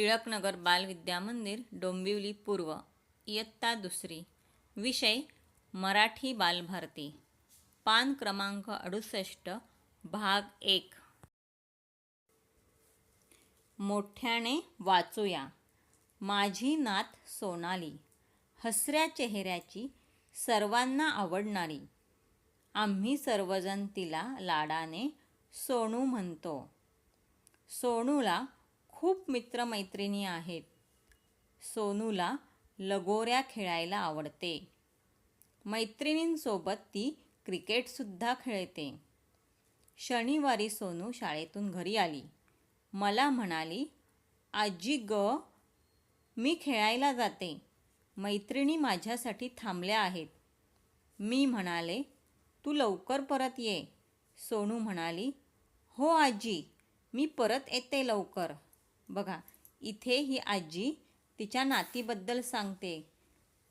टिळकनगर बालविद्या मंदिर डोंबिवली पूर्व. इयत्ता दुसरी. विषय मराठी बालभारती. पान क्रमांक अडुसष्ट भाग एक. मोठ्याने वाचूया. माझी नात सोनाली. हसऱ्या चेहऱ्याची सर्वांना आवडणारी. आम्ही सर्वजण तिला लाडाने सोनू म्हणतो. सोनूला खूप मित्रमैत्रिणी आहेत. सोनूला लगोऱ्या खेळायला आवडते. मैत्रिणींसोबत ती क्रिकेटसुद्धा खेळते. शनिवारी सोनू शाळेतून घरी आली. मला म्हणाली आजी ग मी खेळायला जाते. मैत्रिणी माझ्यासाठी थांबल्या आहेत. मी म्हणाले तू लवकर परत ये. सोनू म्हणाली हो आजी मी परत येते लवकर. बघा इथे ही आजी तिच्या नातीबद्दल सांगते.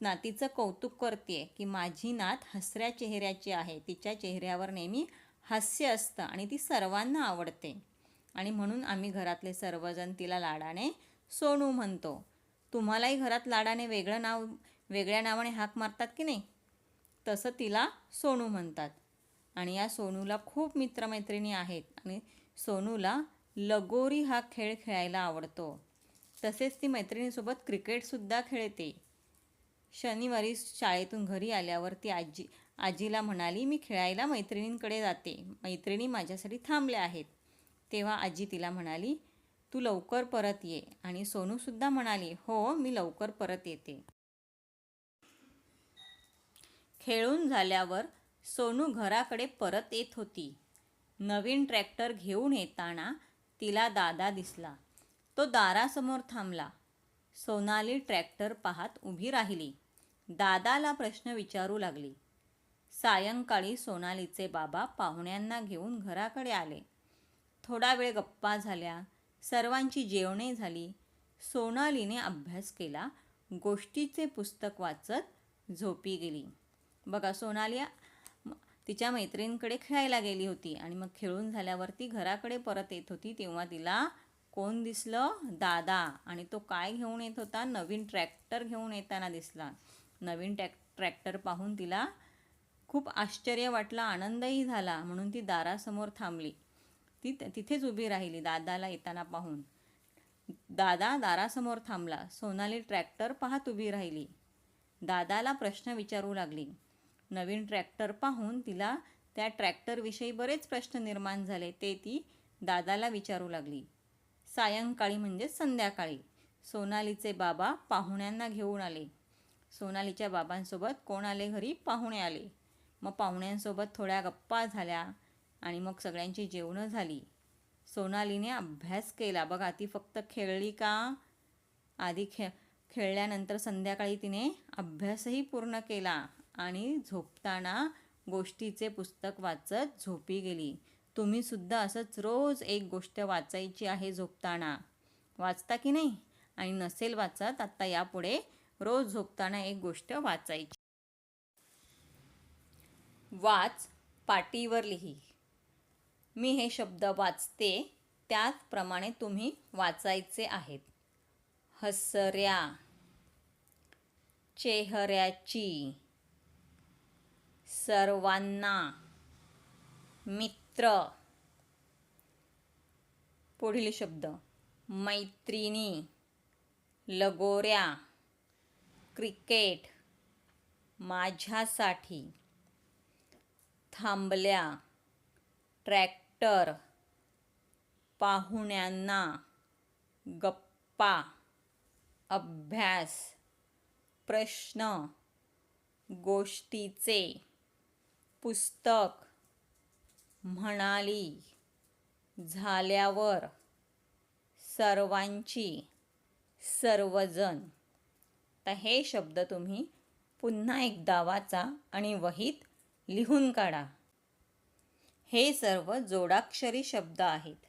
नातीचं कौतुक करते की माझी नात हसऱ्या चेहऱ्याची आहे. तिच्या चेहऱ्यावर नेहमी हास्य असतं आणि ती सर्वांना आवडते. आणि म्हणून आम्ही घरातले सर्वजण तिला लाडाने सोनू म्हणतो. तुम्हालाही घरात लाडाने वेगळं नाव वेगळ्या नावाने हाक मारतात की नाही? तसं तिला सोनू म्हणतात. आणि या सोनूला खूप मित्रमैत्रिणी आहेत आणि सोनूला लगोरी हा खेळ खेळायला आवडतो. तसेच ती मैत्रिणीसोबत क्रिकेटसुद्धा खेळते. शनिवारी शाळेतून घरी आल्यावर ती आजी आजीला म्हणाली मी खेळायला मैत्रिणींकडे जाते. मैत्रिणी माझ्यासाठी थांबल्या आहेत. तेव्हा आजी तिला म्हणाली तू लवकर परत ये. आणि सोनूसुद्धा म्हणाली हो मी लवकर परत येते. खेळून झाल्यावर सोनू घराकडे परत येत होती. नवीन ट्रॅक्टर घेऊन येताना तिला दादा दिसला. तो दारासमोर थांबला. सोनाली ट्रॅक्टर पाहत उभी राहिली. दादाला प्रश्न विचारू लागली. सायंकाळी सोनालीचे बाबा पाहुण्यांना घेऊन घराकडे आले. थोडा वेळ गप्पा झाल्या. सर्वांची जेवणे झाली. सोनालीने अभ्यास केला. गोष्टीचे पुस्तक वाचत झोपी गेली. बघा सोनाली तिच्या मैत्रिणींकडे खेळायला गेली होती आणि मग खेळून झाल्यावर ती घराकडे परत येत होती तेव्हा तिला कोण दिसलं? दादा. आणि तो काय घेऊन येत होता? नवीन ट्रॅक्टर घेऊन येताना दिसला. नवीन टॅक ट्रॅक्टर पाहून तिला खूप आश्चर्य वाटलं आनंदही झाला म्हणून ती दारासमोर थांबली. ती तिथेच उभी राहिली दादाला येताना पाहून. दादा दारासमोर थांबला. सोनाली ट्रॅक्टर पाहत उभी राहिली. दादाला प्रश्न विचारू लागली. नवीन ट्रॅक्टर पाहून तिला त्या ट्रॅक्टरविषयी बरेच प्रश्न निर्माण झाले ते ती दादाला विचारू लागली. सायंकाळी म्हणजे संध्याकाळी सोनालीचे बाबा पाहुण्यांना घेऊन आले. सोनालीच्या बाबांसोबत कोण आले घरी पाहुणे आले? मग पाहुण्यांसोबत थोड्या गप्पा झाल्या आणि मग सगळ्यांची जेवणं झाली. सोनालीने अभ्यास केला बघा ती फक्त खेळली का? आधी खे खेळल्यानंतर संध्याकाळी तिने अभ्यासही पूर्ण केला. आणि झोपताना गोष्टीचे पुस्तक वाचत झोपी गेली. तुम्हीसुद्धा असंच रोज एक गोष्ट वाचायची आहे झोपताना. वाचता की नाही? आणि नसेल वाचत आत्ता यापुढे रोज झोपताना एक गोष्ट वाचायची. वाच पाटीवर लिही. मी हे शब्द वाचते त्याचप्रमाणे तुम्ही वाचायचे आहेत. हसऱ्या. चेहऱ्याची. सर्वांना. मित्र. पुढील शब्द. मैत्रिणी. लगोऱ्या. क्रिकेट. माझ्यासाठी. थांबल्या. ट्रॅक्टर. पाहुण्यांना. गप्पा. अभ्यास. प्रश्न. गोष्टीचे. पुस्तक म्हणाली. झाल्यावर सर्वांची सर्वजण. तर हे शब्द तुम्ही पुन्हा एकदा वाचा आणि वहीत लिहून काढा. हे सर्व जोडाक्षरी शब्द आहेत.